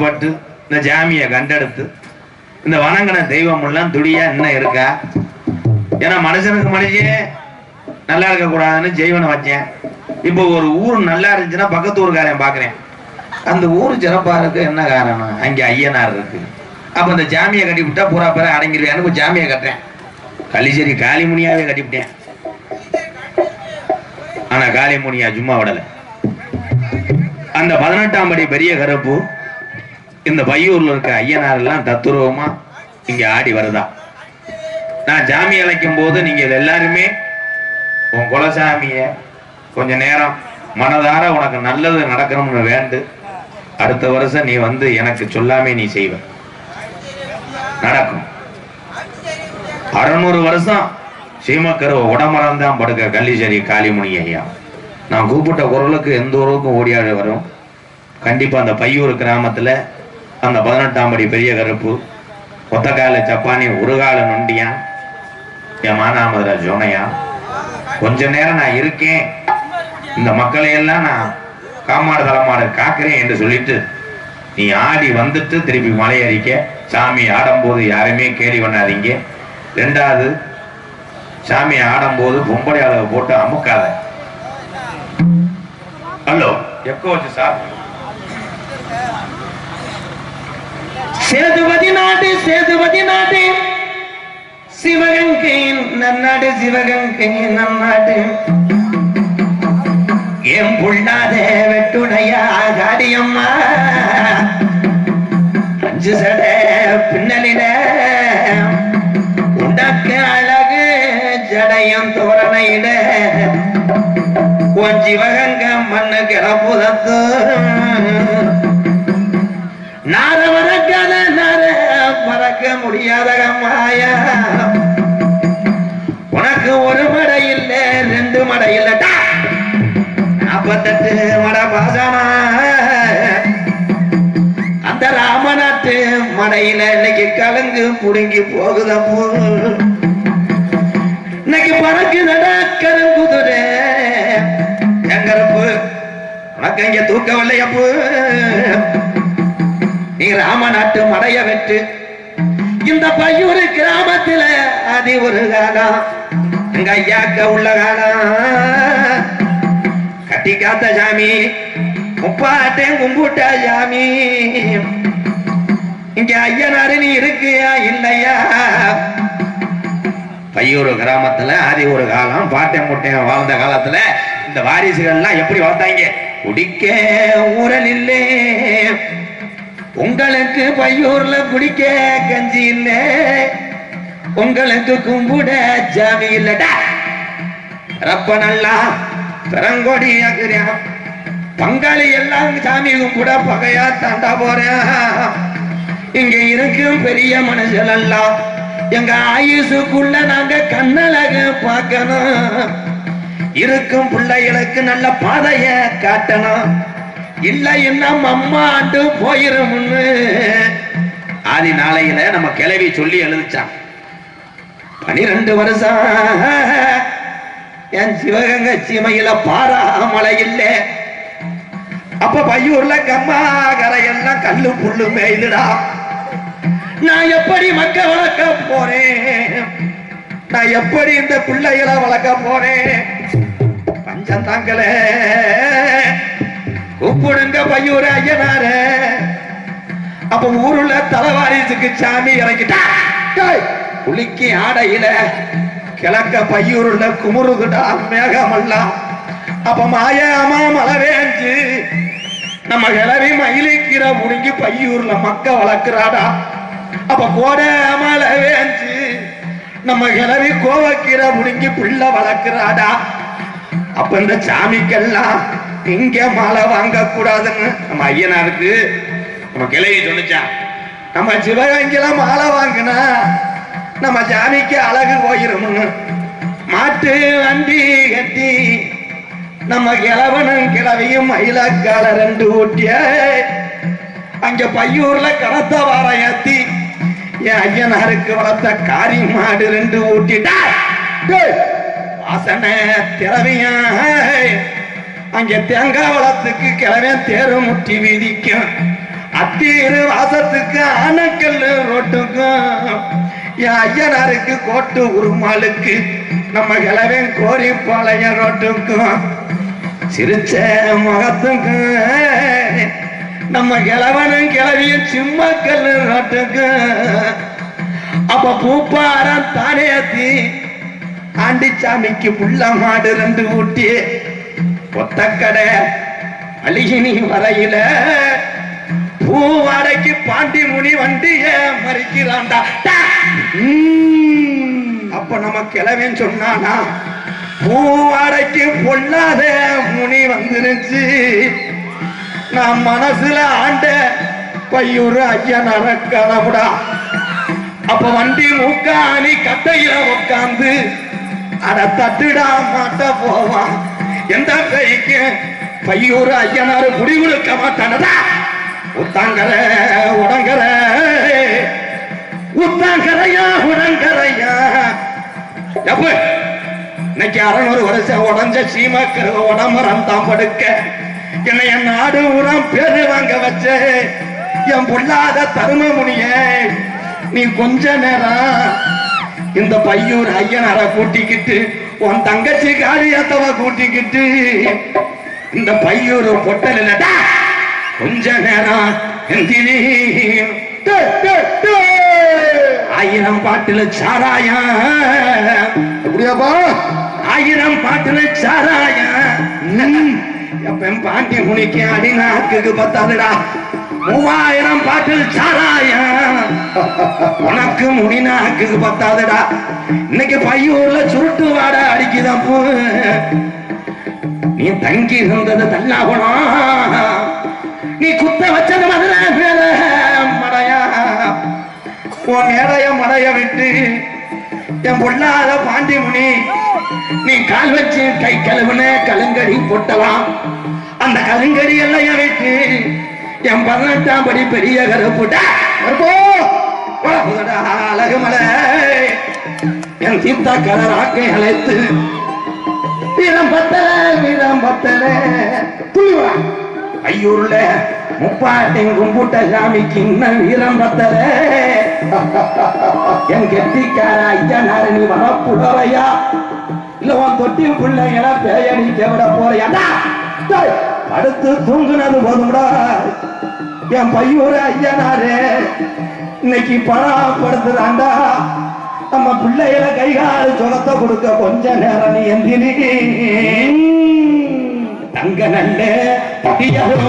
அவங்க கஷ்டப்பட்டு இந்த ஜாமியை கண்டெடுத்து இந்த வணங்கின தெய்வம் எல்லாம் துடியா இன்னும் இருக்கா? ஏன்னா மனுஷனுக்கு மனுஷே நல்லா இருக்க கூடாதுன்னு ஜெய்வனை வச்சேன். இப்போ ஒரு ஊர் நல்லா இருந்துச்சுன்னா பக்கத்து ஊருக்காரன் பாக்குறேன் அந்த ஊர் சிறப்பா இருக்கு என்ன காரணம்? அங்க ஐயனார் இருக்கு. அப்ப இந்த ஜாமியை கட்டி விட்டா பூரா பேர அடங்கிடுவேன் எனக்கு ஜாமியை கட்டுறேன். கலிச்சேரி காளிமுனியாவே கட்டிவிட்டேன் ஆனா காளிமுனியா சும்மா விடல. அந்த பதினெட்டாம் படி பெரிய கருப்பு இந்த பையூர்ல இருக்க ஐயனார் எல்லாம் தத்துருவமா இங்க ஆடி வருதா? நான் ஜாமி அழைக்கும் போது நீங்க எல்லாருமே உன் குலசாமிய கொஞ்ச நேரம் மனதார உனக்கு நல்லது நடக்கணும்னு வேண்டு. அடுத்த வருஷம் நீ வந்து எனக்கு சொல்லாமே நீ செய்வ. நடக்கும். அறுநூறு வருஷம் சீமக்கரு தான் படுக்க கள்ளிச்சேரி காளிமுனி ஐயா. நான் கூப்பிட்ட குரலுக்கு எந்த ஊருக்கும் ஓடியாடி வரும். கண்டிப்பா அந்த பையூர் கிராமத்துல அந்த பதினெட்டாம் படி பெரிய கருப்பு ஒத்தக்கால சப்பானி உருகால நொண்டியான் என் மானாமதுரா ஜோனையா? கொஞ்ச நேரம் நான் இருக்கேன். இந்த மக்களை எல்லாம் நான் காமாடு தலைமாடு காக்கிறேன் என்று சொல்லிட்டு நீ ஆடி வந்துட்டு திருப்பி மலையறிக்க சாமி ஆடும்போது யாருமே கேலி பண்ணாதீங்க. ரெண்டாவது சாமி ஆடும்போது பொம்பளை அளவு போட்டு அமுக்காத. ஹலோ எப்போ வச்சு சார் சேதுபதி நாடு சேதுபதி நாடு. சிவகங்கை நன்னாடு சிவகங்கை நன்னாடு. என் புள்ளாத வெட்டுடையா காடியம்மா அஞ்சு சட பின்னலிட. உனக்கு அழகு ஜடையும் தோரணையிட. உன் சிவகங்க மண்ணு கிளப்புதத்து முடியாத உனக்கு ஒரு மடை இல்ல ரெண்டு மடை இல்லடா நாப்பத்தெட்டு மட பாசனா அந்த ராமநாட்டு மடையில இன்னைக்கு கலங்கு புடுங்கி போகுதப்போ இன்னைக்கு பறக்கு நடக்கருங்குதுரே எங்கரப்பு உனக்கு இங்க தூக்கவில்லையப்பு நீ ராமநாட்டு மடைய வெட்டு இந்த பையூர் கிராமத்துல அதி ஒரு காலம் எங்க ஐயாக்க உள்ள காலம் கட்டி காத்த சாமி முப்பாட்டையும் கும்பிட்ட சாமி. இங்க ஐயனாரு நீ இருக்கியா இல்லையா? பையூர் கிராமத்துல ஆதி ஒரு காலம் பாட்டை முட்டையன் வாழ்ந்த காலத்துல இந்த வாரிசுகள்லாம் எப்படி வளர்த்தாங்க? குடிக்க ஊரல் இல்லை. உங்களுக்கு பையூர்ல குடிக்க கஞ்சி இல்ல. உங்களுக்கு கும்பிட ஜாமி இல்லடா ரப்ப நல்லா பெரங்கோடி ஆக்குறியான் பங்காளி எல்லாம் சாமி கும்பிட பகையா தாண்டா போறேன் இங்க இருக்கும் பெரிய மனுஷன் எல்லாம் எங்க ஆயுசுக்குள்ள நாங்க கண்ணழக பார்க்கணும். இருக்கும் பிள்ளைகளுக்கு நல்ல பாதைய காட்டணும். இல்லை என்ன அம்மாண்டு போயிரும்னு. ஆதி நாளையில நம்ம கிளவி சொல்லி எழுதிச்சான். பனிரெண்டு வருஷம். என் சிவகங்கை சீமையில பாராமலை இல்ல. அப்ப பையூர்ல கம்மா கரையெல்லாம் கல்லு புல்லு மேய்துடா. நான் எப்படி மக்க வளர்க்க போறேன்? நான் எப்படி இந்த பிள்ளைகளை வளர்க்க போறேன்? பஞ்சம் தாங்கல கூப்பிடுங்க பையூர் ஐயனார. அப்ப ஊருல தலைவாரிசுக்கு சாமி இறக்கிட்டா டேய், குளிக்கி ஆடையில கிழக்க பையூருல குமுறுதுடா மேகமெல்லாம் அப்ப மாயாமா மழை வேஞ்சு நம்ம கிளவி மயிலிக்கிற முடுங்கி பையூர்ல மக்க வளர்க்கிறாடா. அப்ப கோடை மழை வேஞ்சு நம்ம கிளவி கோவக்கீரை முடுங்கி பிள்ளை வளர்க்கிறாடா. அப்ப இந்த சாமிக்கெல்லாம் இங்க மாலை வாங்க கூடாதுன்னு நம்ம ஐயனாருக்கு நம்ம கிளவி சொன்னிச்சான் நம்ம சிவகங்கையில மாலை வாங்கினா நம்ம ஜாமிக்கு அழகு போயிரும்னு. மாட்டு வண்டி கட்டி நம்ம கிழவனும் கிழவியும் மயிலக்கால ரெண்டு ஊட்டிய அங்க பையூர்ல கடத்த வார ஏத்தி என் ஐயனாருக்கு வளர்த்த காரி மாடு ரெண்டு ஊட்டிட்டா. வாசனை திரவியா அங்கே தேங்காய் வளத்துக்கு கிழவன் தேரு முட்டி விதிக்கும் அத்தீரு வாசத்துக்கு ஆனக்கல் ரோட்டுக்கும் என் ஐயனாருக்கு கோட்டு உருமாளுக்கு நம்ம கிழவன் கோரி பாளைய ரோட்டுக்கும். சிரிச்ச முகத்துக்கும் நம்ம கிழவனும் கிளவியும் சிம்மக்கல் ரோட்டுக்கும். அப்ப பூப்பாரம் தானேத்தி ஆண்டிச்சாமிக்கு புள்ள மாடு ரெண்டு ஊட்டி ஒத்தக்கடை அழிகினி வரையில பூவாடைக்கு பாண்டி முனி வண்டிய மறிக்கிறான்டா. அப்ப நம்ம கிளவன் சொன்னானா பூவாடைக்கு பொல்லாத முனி வந்துருச்சு நான் மனசுல ஆண்ட பையூர் ஐயன் அறக்கணமுடா அப்ப வண்டி மூக்காணி கட்டையில உட்காந்து அட தட்டுடா மாட்ட போவான். எந்த கைக்கு பையூர் ஐயனார் குடி கொடுக்க மாட்டானடா? உத்தாங்கர உடங்கர. உத்தாங்கரையா உடங்கரையா? எப்ப? இன்னைக்கு அறநூறு வருஷம் உடஞ்ச சீமாக்கிற உடம்பரம் தான் படுக்க. என்னை என் நாடு உரம் பேரு வாங்க வச்ச. என் பொல்லாத தரும முனிய நீ கொஞ்ச நேரம் இந்த பையூர் ஐயனார கூட்டிக்கிட்டு உன் தங்கச்சி காளியத்தவ கூட்டிக்கிட்டு இந்த பையூர் பொட்டல் கொஞ்ச நேரம் டு. ஆயிரம் பாட்டுல சாராயம். அப்படியாப்பா? ஆயிரம் பாட்டுல சாராயம். எப்ப பாண்டி முனிக்கு அடிநாக்குக்கு பத்தாதுடா. மூவாயிரம் பாட்டில் சாராயம். உனக்கு முடிநாக்கு பத்தாதுடா. இன்னைக்கு பையூர்ல சுருட்டு வாட அடிக்குதான் போ. நீ தங்கி இருந்தது தள்ளாகணும் நீ குத்த வச்சது மதுரை மேல மடையா. உன் மேடைய மடைய விட்டு என் பொண்ணாத பாண்டி முனி நீ கால் வச்சு கை கழுவுன கலங்கடி போட்டலாம். அந்த கலங்கடி எல்லாம் விட்டு என் பதினெட்டாம் படி பெரிய கருப்புட்டா? அழகுமலை என் தீர்த்தா கலராக்கை அழைத்து வீரம் பத்தல வீரம் பத்தல. துணிவா ஐயூர்ல முப்பாட்டின் கும்புட்ட சாமிக்கு இன்னும் வீரம் பத்தல. என் கெட்டிக்கார ஐயனார நீ வரப்புடவையா இல்ல உன் தொட்டி பிள்ளைங்கள பேயடிக்க விட போறியா? படுத்து தூங்குனது போதும்டா. என் பையூர் ஐயனாரு இன்னைக்கு பராப்படுத்துறாண்டா நம்ம பிள்ளைகளை கைகால் சொலத்தை கொடுக்க கொஞ்ச நேரம் நீ எந்திரி. தங்க நல்ல பட்டியரும்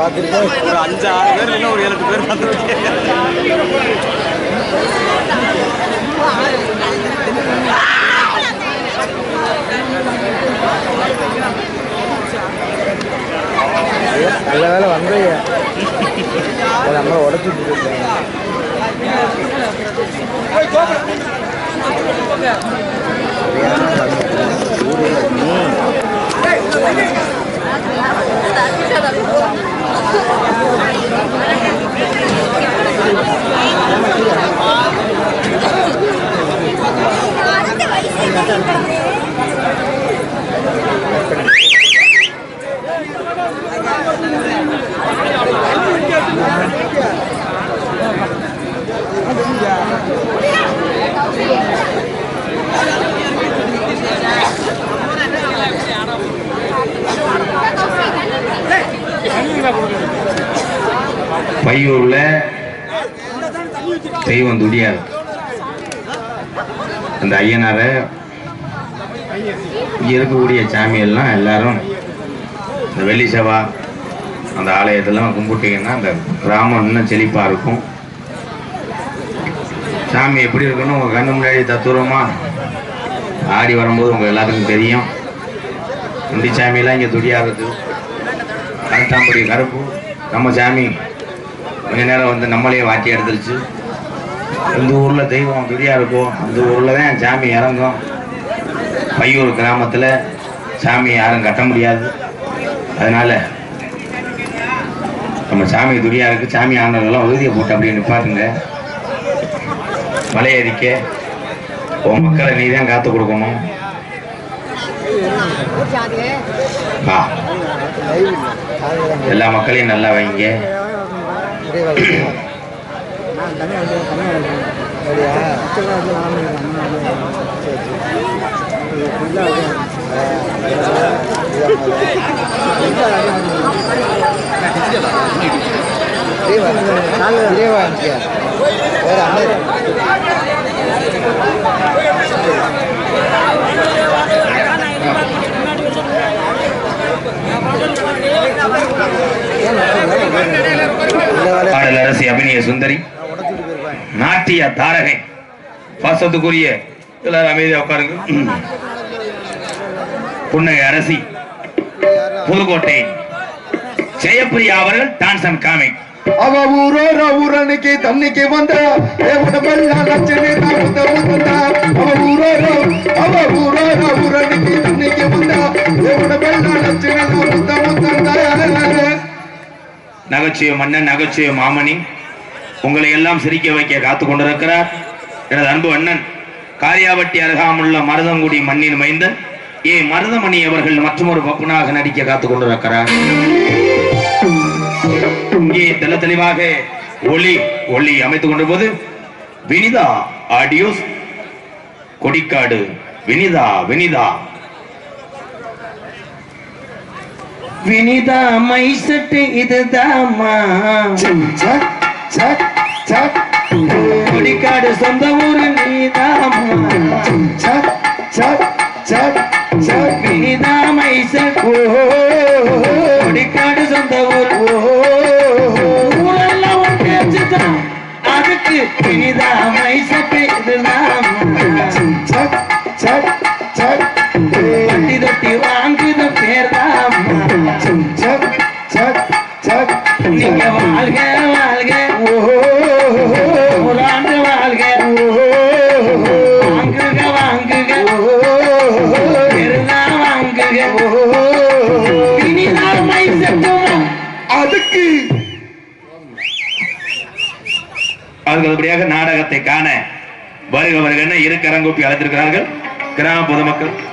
பார்த்துருக்கேன் ஒரு அஞ்சு ஆறு பேர் இல்லை ஒரு ஏழு எட்டு பேர் பார்த்துருக்கேன் நல்ல வேலை வந்தீங்க. அது நம்மளை உடச்சி விட்டுருக்காங்க பையூர்ல தெய்வம் துடியாது அந்த ஐயனாரை இங்கே இருக்கக்கூடிய சாமியெல்லாம் எல்லாரும் இந்த வெள்ளி செவ்வா அந்த ஆலயத்தெல்லாம் கும்பிட்டீங்கன்னா அந்த கிராமம் இன்னும் செழிப்பாக இருக்கும். சாமி எப்படி இருக்குன்னு உங்கள் கண்ணு முன்னாடி தத்துவமாக ஆடி வரும்போது உங்கள் எல்லாத்துக்கும் தெரியும். இந்த சாமியெல்லாம் இங்கே துடியாடுறது கருத்தாம்படி கருப்பு. நம்ம சாமி கொஞ்ச நேரம் வந்து நம்மளே வாட்டி எடுத்துருச்சு. இந்த ஊரில் தெய்வம் துடியாக இருக்கும் அந்த ஊரில் தான் சாமி இறங்கும் பையூர் கிராமத்தில் சாமி யாரும் கட்ட முடியாது. அதனால் நம்ம சாமி துடியா இருக்குது சாமி ஆனதெல்லாம் உறுதியை போட்டு அப்படியே நிப்பாட்டுங்க. மலையேறிக்க உன் மக்களை நீ தான் காத்து கொடுக்கணும். எல்லா மக்களையும் நல்லா வைங்க. அரசி அபிநய சுந்தரி நாட்டிய தாரகை பாசத்துக்குரிய எல்லாரும் அமைதியா உட்காருங்க. புன்னகை அரசி புதுக்கோட்டை. ஜெயப்பிரியா அவர்கள் டான்ஸ் அண்ட் காமிக். அவ ஊரோர ஊரனுக்கு தண்ணிக்கு வந்த தேவனமெல்லாம் லட்சணி தாமுத்த முத்தா நகைச்சுவை மன்னன் நகைச்சுவை மாமணி உங்களை எல்லாம் சிரிக்க வைக்க காத்து கொண்டிருக்கிறார். எனது அன்பு அண்ணன் காரியாவட்டி அருகாமுள்ள மருதங்குடி மண்ணின் மைந்தன் ஏ மருதமணி அவர்கள் மற்றொரு பப்புனாக நடிக்க காத்து கொண்டிருக்கிறார். இங்கே தெள்ள தெளிவாக ஒளி ஒளி அமைத்துக் கொண்டிருப்பது வினிதா ஆடியோஸ். கொடிக்காடு வினிதா வினிதா. வினிதா மைசட்டு சக் கொடிக்காடு சொந்த ஊரு நீதாம்மா. கொடிக்காடு சொந்த ஊர் ஊரெல்லாம் ஒன்று அதுக்கு வினிதா மைசட்டு இதுதாம்மா சக் தொட்டி வாங்குது பேர்தாம்மா காண வருக வருகன்னு இரு கரங்கூப்பி அழைத்திருக்கிறார்கள். கிராம பொதுமக்கள்.